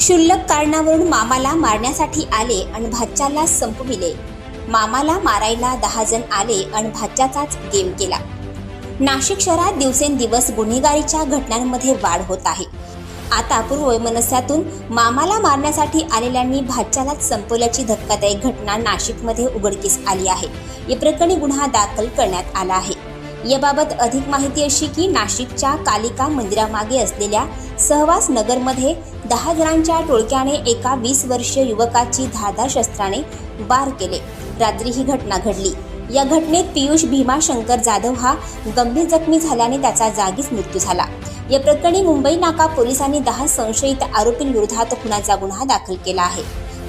क्षुल्लक कारणावरून मामाला मारण्यासाठी आले आणि भाच्याला संपविले मामाला मारायला दहा जण आले आणि भाच्याचाच गेम केला. नाशिक शहरात दिवसेंदिवस गुन्हेगारीच्या घटनांमध्ये वाढ होत आहे. आता पूर्ववैमनस्यातून मामाला मारण्यासाठी आलेल्यांनी भाच्यालाच संपवल्याची धक्कादायक घटना नाशिकमध्ये उघडकीस आली आहे. या प्रकरणी गुन्हा दाखल करण्यात आला आहे. याबाबत अधिक माहिती अशी की नाशिकच्या कालिका मंदिरामागे असलेल्या सहवास नगरमध्ये दहा जणांच्या टोळक्याने एका वीस वर्षीय युवकाची धारदार शस्त्राने बार केले. रात्री ही घटना घडली. या घटनेत पियुष भीमा शंकर जाधव हा गंभीर जखमी झाल्याने त्याचा जागीच मृत्यू झाला. या प्रकरणी मुंबई नाका पोलिसांनी दहा संशयित आरोपींविरोधात खुनाचा गुन्हा दाखल केला आहे.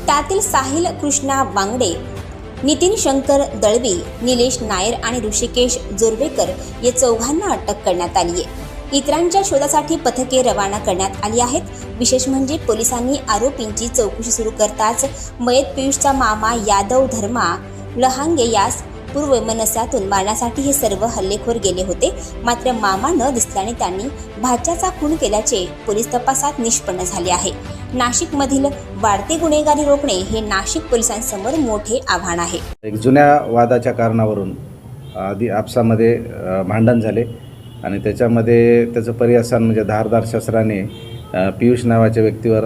त्यातील साहिल कृष्णा वांगडे नितीन शंकर दळवी निलेश नायर आणि ऋषिकेश जोरवेकर या चौघांना अटक करण्यात आली आहे. इतरांच्या शोधासाठी पथके रवाना करण्यात आली आहेत. विशेष म्हणजे पोलिसांनी आरोपींची चौकशी सुरू करताच मयत पियुषचा मामा यादव धर्मा लहांगे यास पूर्वमनस्यातून मारण्यासाठी हे सर्व हल्लेखोर गेले होते. मात्र मामा न दिसल्याने त्यांनी भाच्याचा खून केल्याचे पोलीस तपासात निष्पन्न झाले आहे. नाशिकमधील वाढते गुन्हेगारी रोखणे हे नाशिक पोलिसांसमोर मोठे आव्हान आहे. एक जुन्या वादाच्या कारणावरून आधी आपसामध्ये भांडण झाले आणि त्याच्यामध्ये त्याचं पर्यासन म्हणजे धारदार शस्त्राने पियुष नावाच्या व्यक्तीवर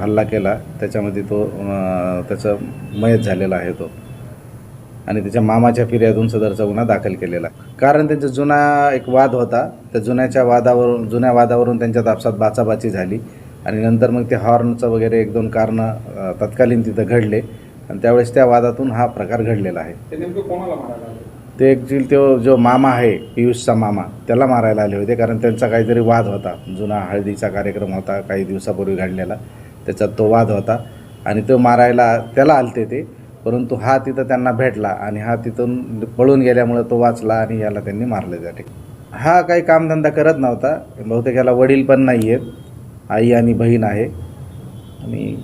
हल्ला केला. त्याच्यामध्ये तो त्याचं मयत झालेला आहे तो. आणि त्याच्या मामाच्या फिर्यादून सदरचा गुन्हा दाखल केलेला. कारण त्यांचा जुना एक वाद होता. त्या जुन्याच्या वादावरून जुन्या वादावरून त्यांच्यात आपसात बाचाबाची झाली. आणि नंतर मग ते हॉर्नचं वगैरे एक दोन कारणं तत्कालीन तिथं घडले. आणि त्यावेळेस त्या वादातून हा प्रकार घडलेला आहे. ते ॲक्च्युली तो जो मामा आहे पियुषचा मामा त्याला मारायला आले होते. कारण त्यांचा काहीतरी वाद होता. जुना हळदीचा कार्यक्रम होता काही दिवसापूर्वी घडलेला. त्याच्यात तो वाद होता. आणि तो मारायला त्याला आलते ते. परंतु हा तिथं त्यांना भेटला आणि हा तिथून पळून गेल्यामुळं तो वाचला आणि याला त्यांनी मारले त्या ठिकाणी. हा काही कामधंदा करत नव्हता. बहुतेक याला वडील पण नाही आहेत आई आणि बहीण आहे. आणि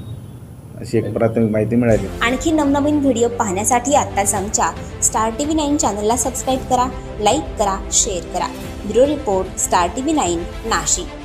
अशी एक प्राथमिक माहिती मिळाली. आणखी नवनवीन व्हिडिओ पाहण्यासाठी आत्ताच आमच्या स्टार टी व्ही नाईन चॅनलला सबस्क्राईब करा लाईक करा शेअर करा. Bureau report star T V nine Nashik.